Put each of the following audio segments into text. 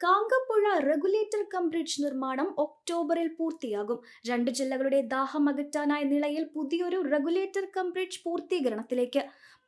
Kankappuzha regulator cum bridge നിർമ്മാണം ഒക്ടോബറിൽ പൂർത്തിയാകും. രണ്ട് ജില്ലകളുടെ ദാഹം അകറ്റാനായ നിലയിൽ പുതിയൊരു റെഗുലേറ്റർ കം ബ്രിഡ്ജ് പൂർത്തീകരണത്തിലേക്ക്.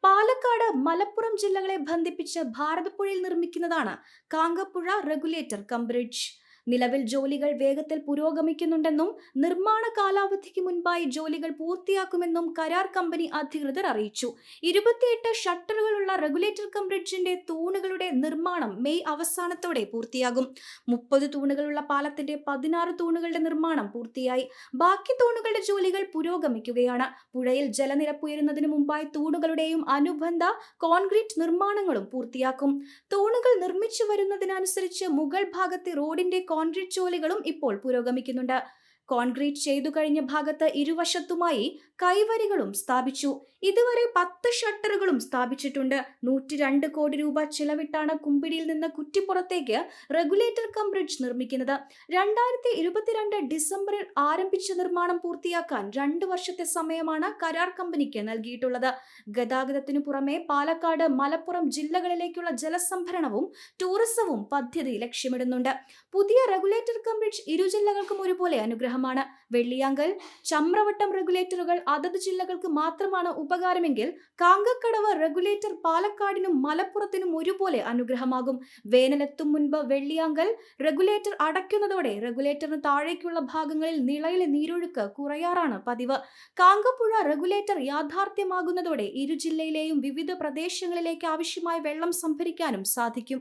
പാലക്കാട് മലപ്പുറം ജില്ലകളെ ബന്ധിപ്പിച്ച് ഭാരതപ്പുഴയിൽ നിർമ്മിക്കുന്നതാണ് കാങ്കപ്പുഴ റെഗുലേറ്റർ കം ബ്രിഡ്ജ് നിലവിൽ ജോലികൾ വേഗത്തിൽ പുരോഗമിക്കുന്നുണ്ടെന്നും നിർമ്മാണ കാലാവധിക്ക് മുൻപായി ജോലികൾ പൂർത്തിയാക്കുമെന്നും കരാർ കമ്പനി അധികൃതർ അറിയിച്ചു. ഇരുപത്തിയെട്ട് ഷട്ടറുകളുള്ള റെഗുലേറ്റർ കം ബ്രിഡ്ജിന്റെ തൂണുകളുടെ നിർമ്മാണം മെയ് അവസാനത്തോടെ പൂർത്തിയാകും. മുപ്പത് തൂണുകളുള്ള പാലത്തിന്റെ പതിനാറ് തൂണുകളുടെ നിർമ്മാണം പൂർത്തിയായി. ബാക്കി തൂണുകളുടെ ജോലികൾ പുരോഗമിക്കുകയാണ്. പുഴയിൽ ജലനിരപ്പ് ഉയരുന്നതിന് മുമ്പായി തൂണുകളുടെയും അനുബന്ധ കോൺക്രീറ്റ് നിർമ്മാണങ്ങളും പൂർത്തിയാക്കും. തൂണുകൾ നിർമ്മിച്ചു വരുന്നതിനനുസരിച്ച് മുകൾ ഭാഗത്തെ റോഡിന്റെ കോൺക്രീറ്റ് ജോലികളും ഇപ്പോൾ പുരോഗമിക്കുന്നുണ്ട്. കോൺക്രീറ്റ് ചെയ്തു കഴിഞ്ഞ ഭാഗത്ത് ഇരുവശത്തുമായി കൈവരികളും സ്ഥാപിച്ചു. ഇതുവരെ പത്ത് ഷട്ടറുകളും സ്ഥാപിച്ചിട്ടുണ്ട്. നൂറ്റി രണ്ട് കോടി രൂപ ചിലവിട്ടാണ് കുമ്പിടിയിൽ നിന്ന് കുറ്റിപ്പുറത്തേക്ക് റെഗുലേറ്റർ കം ബ്രിഡ്ജ് നിർമ്മിക്കുന്നത്. രണ്ടായിരത്തി ഇരുപത്തിരണ്ട് ഡിസംബറിൽ ആരംഭിച്ച നിർമ്മാണം പൂർത്തിയാക്കാൻ രണ്ട് വർഷത്തെ സമയമാണ് കരാർ കമ്പനിക്ക് നൽകിയിട്ടുള്ളത്. ഗതാഗതത്തിനു പുറമെ പാലക്കാട് മലപ്പുറം ജില്ലകളിലേക്കുള്ള ജലസംഭരണവും ടൂറിസവും പദ്ധതി ലക്ഷ്യമിടുന്നുണ്ട്. പുതിയ റെഗുലേറ്റർ കം ബ്രിഡ്ജ് ഇരു ജില്ലകൾക്കും ഒരുപോലെ അനുഗ്രഹമാണ് വെള്ളിയാങ്കൽ ചമ്രവട്ടം റെഗുലേറ്ററുകൾ അതത് ജില്ലകൾക്ക് മാത്രമാണ് ഉപകാരമെങ്കിൽ കാങ്കക്കടവ് റെഗുലേറ്റർ പാലക്കാടിനും മലപ്പുറത്തിനും ഒരുപോലെ അനുഗ്രഹമാകും. വേനലെത്തും മുൻപ് വെള്ളിയാങ്കൽ റെഗുലേറ്റർ അടയ്ക്കുന്നതോടെ റെഗുലേറ്ററിന് താഴേക്കുള്ള ഭാഗങ്ങളിൽ നിളയിലെ നീരൊഴുക്ക് കുറയാറാണ് പതിവ്. കാങ്കപ്പുഴ റെഗുലേറ്റർ യാഥാർത്ഥ്യമാകുന്നതോടെ ഇരു ജില്ലയിലെയും വിവിധ പ്രദേശങ്ങളിലേക്ക് ആവശ്യമായ വെള്ളം സംഭരിക്കാനും സാധിക്കും.